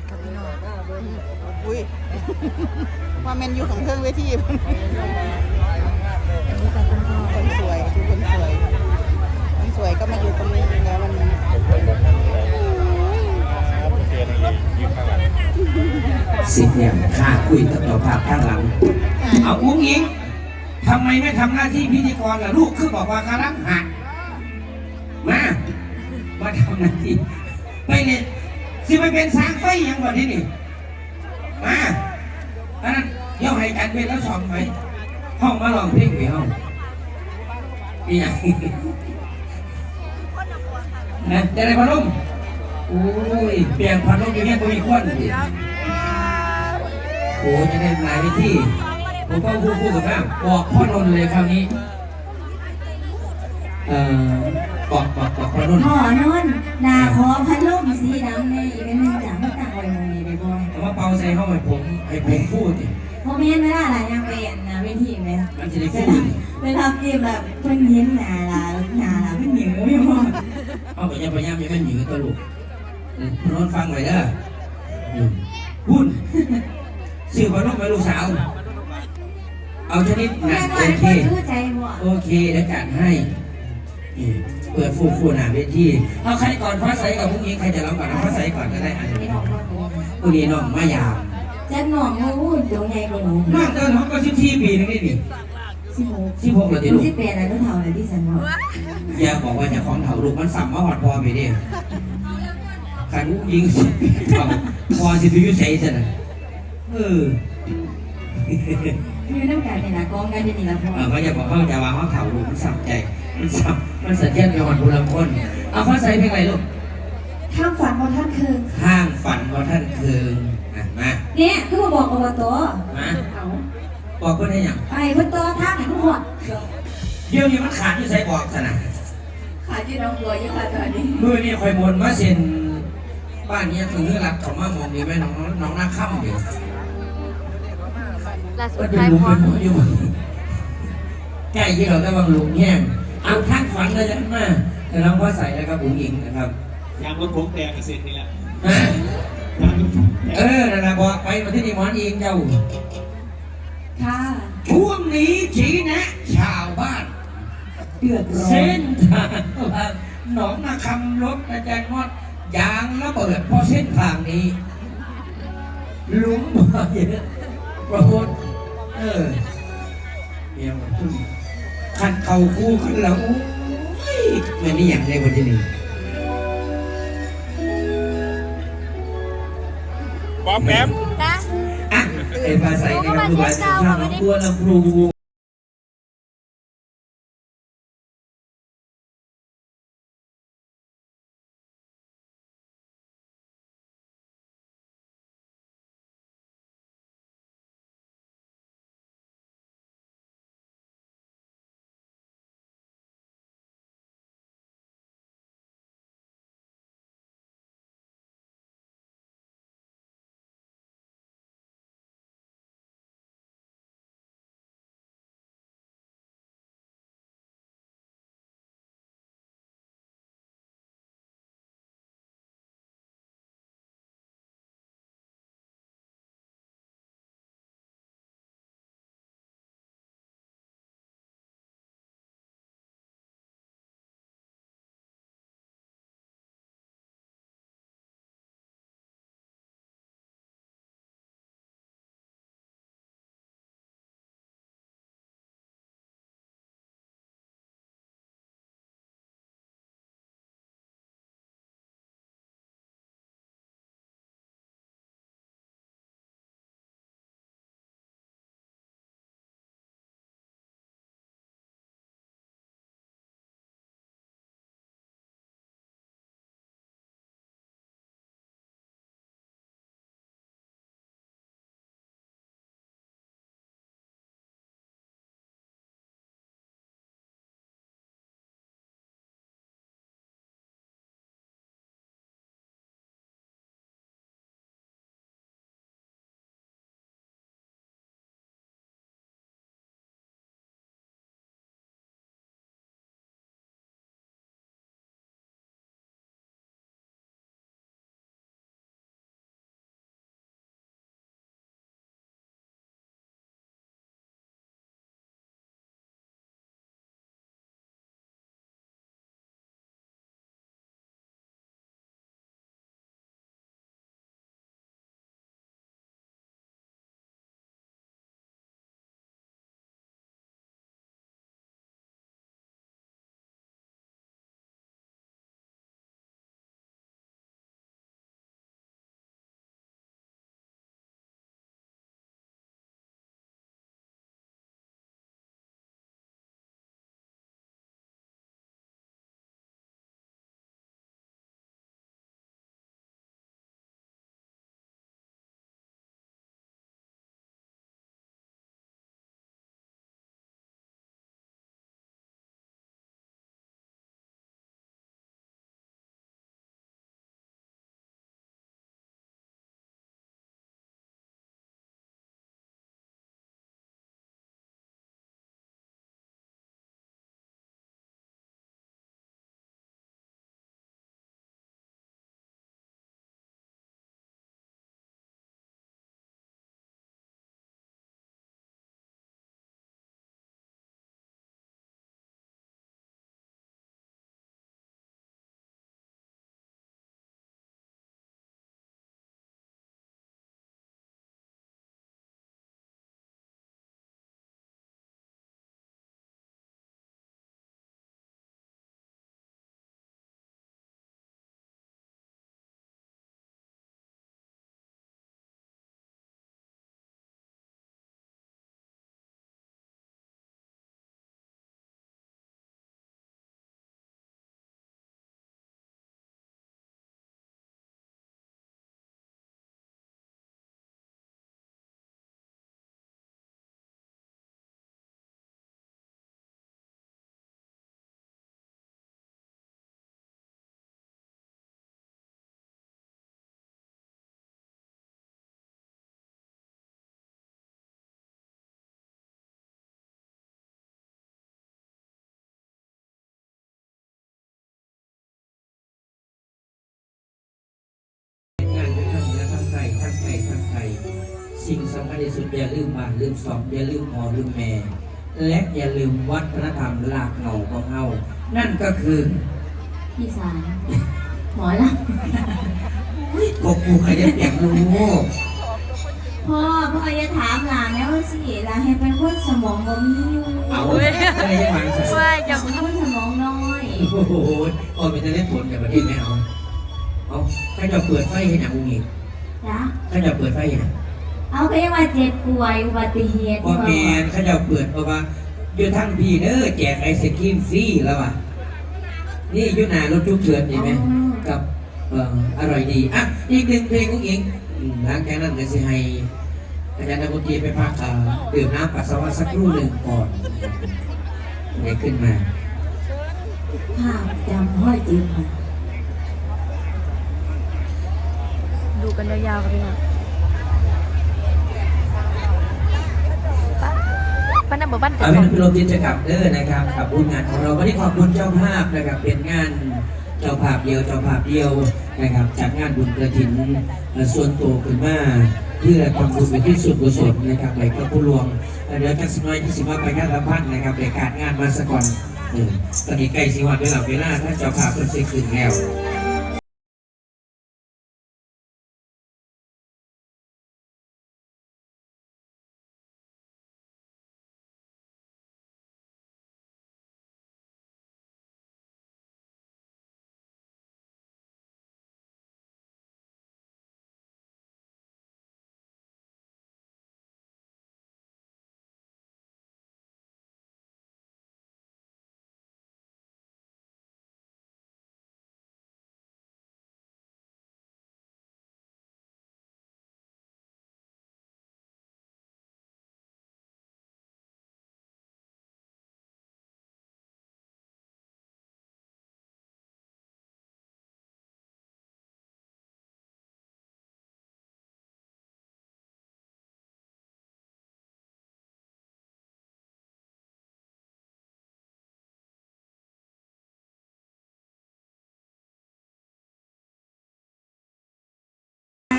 ศครับพี่น้องอุ้ยว่าแมนยูของเครื่องเวทีนนี้กับคุณพ่อคนสวยคือคนสวยคนสวยก็มาอยู่ตรงนี้แล้ววันนี้สิบเนี่ยข้าคุยกับเจ้าภาพข้างหลัง เอาอุ้งอิงทำไมไม่ทำหน้าที่พิธีกรล่ะลูกคือบอกว่ากำลังหักมามาทำหน้าที่ไปเนี่ย สิไปเป็นสร้างไฟยังวันนี้นี่มาอันนั้นเดี๋ยวให้กันเป็นแล้วสองไหมห้องมาลองเพลงไปห้องนี่ไงนะจะได้พัดลมโอ้ยเปลี่ยนพัดลมอยู่เนี่ยก็มีควันโอ้จะได้หลายวิธีผมก็พูดพูดกับแม่บอกพ่อนนเลยคราวนี้ เอ่อบอกบอกบอกพ่อนนท์หมอนอนนาขอพัดลมสีดำในอีกอันหนึ่งจากมาตั้งไว้ตรงนี้ได้บ่แต่ว่าเป่าใส่เข้าไปผมให้ผมพูดดิเพราะแม่นเวลาหลายยังเป็นนะเวทีไหมมันจะได้พูดดิเวลาเก็บแบบเพิ่นเห็นหน้าลาหน้าลาเพิ่นหิวไม่พอเอาไปยังไปยังยังไม่หนีตัวลูกเออพ่อนนท์ฟังไว้เด้ออืมพูดสื่อพ่อนนท์ไปลูกสาวเอาชนิดหนัแม่กน้อโอยเคเพิ่นรู้ใจบ่โอเคแล้วจัดให้นี่ เปิดฟูฟูหนาเวทีเอาใครก่อนฟ้าใสกับพวกนี้ใครจะร้องก่อนเอาฟ้าใสก่อนก็ได้อันไม่นี้น้องบ่พวกนี้น้องมายามจักน้องว่าอู้ตัวใหญ่กว่าหนูน้องเดินน้องก็สิบสี่ปีนึงนี่นี่16สิบหกแล้วหดินูลูกสิบแปดแล้วหนูเท่าแล้วที่ฉันว่าอย่าบอกว่าจะของเถาลูกมันสัมมาหอดพอไปดิขันยิงสิเขาพอสิไปอยุ่ใส่ซะนะเอออยู่นำกันนี่ล่ะกองกันอยู่นี่ล่ะพ่อเออเขาจะบอกเขาจะว่าเขาเถาลูกมันสัมใจ มันสัมมันสะเทือนไปหอดบุรังคนเอาฟ้าใสเพลงอะไรลูกท่ามฝันบ่ท่านคืนห้างฝันว่าท่านเคืองอะมาเนี่ยคือมาบอกอบตมาเอาบอกเพื่อนให้หยังไปเพิ่นต่อทางให้มันฮอดเดี๋ยวนี้มันขาดอยู่ใส่บอกซะนะขาดที่น้องบัวอยู่ค่ะตอนนี้มือนี่คอยมนมาเซ็นบ้านเนี้ยคือหลักเขามามองดีไหมน้องน้องหน้าค่ำเดี๋ยวล่าสุก็ดดูท้ายลุงพอเป็นหมออยู่ใกล้ที่เราได้บางลุงแห้ง เอาข้างฝันเลยนะมาแต่น้องพ่อใส่แล้วครับบุ๋งอิงนะครับยางรถผมแตกกับเซ็นนี่แหละฮะยางรถผมแตกเออนั่นนะบอกไปมาที่นี่หมอนอิงเจ้า ค่ะ ช่วงนี้ชี้แนะ ชาวบ้าน เดือดร้อนเส้นทางหนองนาคำรถอาจารย์มอดยางระเบิดเพราะเส้นทางนี้หลุมบ่อเยอะปรากฏเออเมียมันตุ้ม ขันเข่าคู่กันแล้วโอ้ยมันนี่อย่างไรวันที่นี่บอมแบมนะอะไอ้ภาษาในคำพูดว่าสุภาพน้องบัวลำพู สิ่งสำคัญที่สุดอย่าลืมบ้านลืมสอบอย่าลืมพ่อลืมแม่ และอย่าลืมวัฒนธรรมหลากเหงาของเฮานั่นก็คือพี่สารหมอลกบกูใครจะเปลี่ยนรู้ำพ่อพ่ออย่าถามหลานแล้วสิหลานให้เป็นคนสมองบ่มีอยู่เอาอะไรยังไงสักเป็นคนสมองน้อยโอ้โหโอ้เป็นจะเล่นผลแต่ประเทศไม่เอาเอาถ้าจะเปิดไฟให้หนังอุ้งอิงจ้ะถ้าจะเปิดไฟให้หนัง เอาก็ยังว่าเจ็บป่วยอุบัติเหตุพอแมนถ้าจะเปิดเพราะว่าอยู่ทั้งพี่เด้อแจกไอศครีมฟรีแล้วว่ะนี่อยุนารถจุกเฉินเห็นไหมกับเอ่ออร่อยดีอะอีกหนึ่งเพลงของอิงอืมหลังจากนั้นก็จะให้อาจารย์นักดนตรีไปพักเอ่อดื่มน้ำปัสสาวะสักครู่หนึ่งก่อนเนี่ยขึ้นมา ภาพจำห้อยจิ๋วค่ะ ดูกันยาวๆกันดีกว่าป้าน้ำ เบอร์บ้านเอาเกิดเป็นพิรมจิตกรรมเด้อนะครับกับบุญงานของเราวันนี้ขอบคุณเจ้าภาพนะครับเป็นงานเจ้าภาพเดียวเจ้าภาพเดียวนะครับจากงานบุญกระถินเอ่อส่วนตัวขึ้นมาเพื่อทำบุญเป็นที่สุดกุศลนะครับไปกับผู้หลวงแล้วเดี๋ยวจักสิบน้อยที่สิบมาไปงานละพันนะครับในการงานมาสก่อนเออตอนนี้ใกล้สิวันเวลาเวลาถ้าเจ้าภาพเพิ่นสิขึ้นแล้ว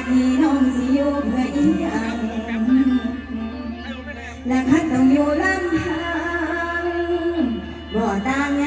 พี่น้องสิอยู่เพื่ออีอังและคันต้องอยู่ลำพังบ่ต่าง